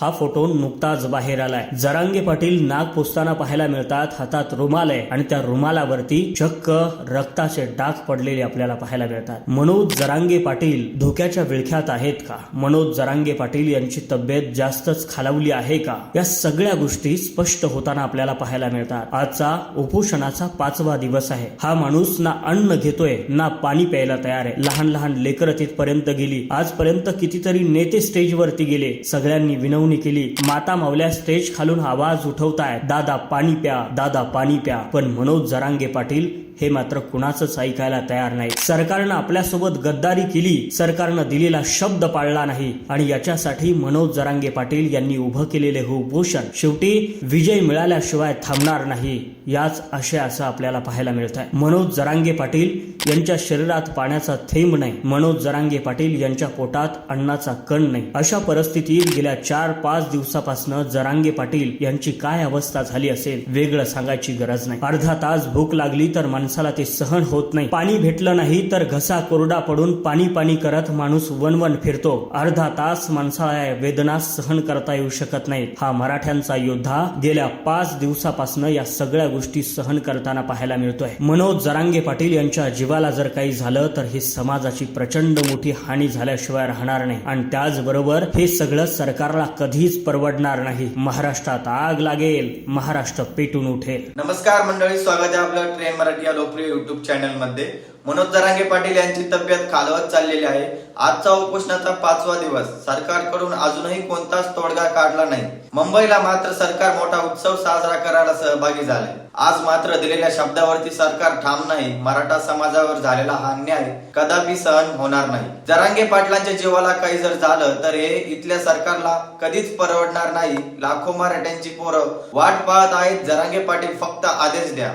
हा फोटो नुकताच बाहेर आलाय. जरांगे पाटील नाक पुसताना पाहायला मिळतात हातात रुमाल आहे आणि त्या रुमालावरती चक्क रक्ताचे डाग पडलेले आपल्याला पाहायला मिळतात. मनोज जरांगे पाटील धोक्याच्या विळख्यात आहेत का? मनोज जरांगे पाटील यांची तब्येत जास्तच खालावली आहे का? या सगळ्या गोष्टी स्पष्ट होताना आपल्याला पाहायला मिळतात. आजचा उपोषणाचा पाचवा दिवस आहे. हा माणूस ना अन्न घेतोय ना पाणी प्यायला तयार आहे. लहान लहान लेकर तिथपर्यंत गेली. आजपर्यंत कितीतरी नेते स्टेजवरती गेले. सगळ्यांनी विनवणी केली. माता मावल्या स्टेज खालून आवाज उठवताय. दादा पाणी प्या दादा पाणी प्या. पण मनोज जरांगे पाटील हे मात्र कुणाचंच ऐकायला तयार नाही सरकारनं आपल्यासोबत गद्दारी केली. सरकारनं दिलेला शब्द पाळला नाही. आणि याच्यासाठी मनोज जरांगे पाटील यांनी उभं केलेले हे उपोषण शेवटी विजय मिळाल्याशिवाय थांबणार नाही. याच आशयाचं आपल्याला पाहायला मिळत आहे मनोज जरांगे पाटील यांच्या शरीरात पाण्याचा थेंब नाही. मनोज जरांगे पाटील यांच्या पोटात अन्नाचा कण नाही. अशा परिस्थितीत गेल्या चार पाच दिवसापासून जरांगे पाटील यांची काय अवस्था झाली असेल वेगळं सांगायची गरज नाही. अर्धा तास भूक लागली तर माणसाला ते सहन होत नाही. पाणी भेटलं नाही तर घसा कोरडा पडून पाणी पाणी करत माणूस वनवन फिरतो. अर्धा तास माणसाला वेदना सहन करता येऊ शकत नाही हा मराठ्यांचा योद्धा गेल्या पाच दिवसापासून या सगळ्या गोष्टी सहन करताना पाहायला मिळतोय. मनोज जरांगे पाटील यांच्या जीवाला जर काही झालं तर हे समाजाची प्रचंड मोठी हानी झाल्याशिवाय राहणार नाही. आणि त्याचबरोबर हे सगळं सरकारला कधीच परवडणार नाही. महाराष्ट्रात आग लागेल. महाराष्ट्र पेटून उठेल. नमस्कार मंडळी स्वागत आहे आपलं ट्रेन मराठी या लोकप्रिय युट्यूब चॅनलमध्ये मनोज जरांगे पाटील यांची तब्येत खालवत चाललेली आहे. आजचा उपोषणाचा पाचवा दिवस. सरकारकडून अजूनही कोणताच तोडगा काढला नाही. मुंबईला मात्र सरकार मोठा उत्सव साजरा करायला सहभागी झाले आज मात्र दिलेल्या शब्दावरती सरकार ठाम नाही मराठा समाजावर झालेला हा अन्याय कदापि सहन होणार नाही. जरांगे पाटलांच्या जीवाला काही जर झालं तर हे इथल्या सरकारला कधीच परवडणार नाही. लाखो मराठ्यांची पोरं वाट पाहत आहेत. जरांगे पाटील फक्त आदेश द्या.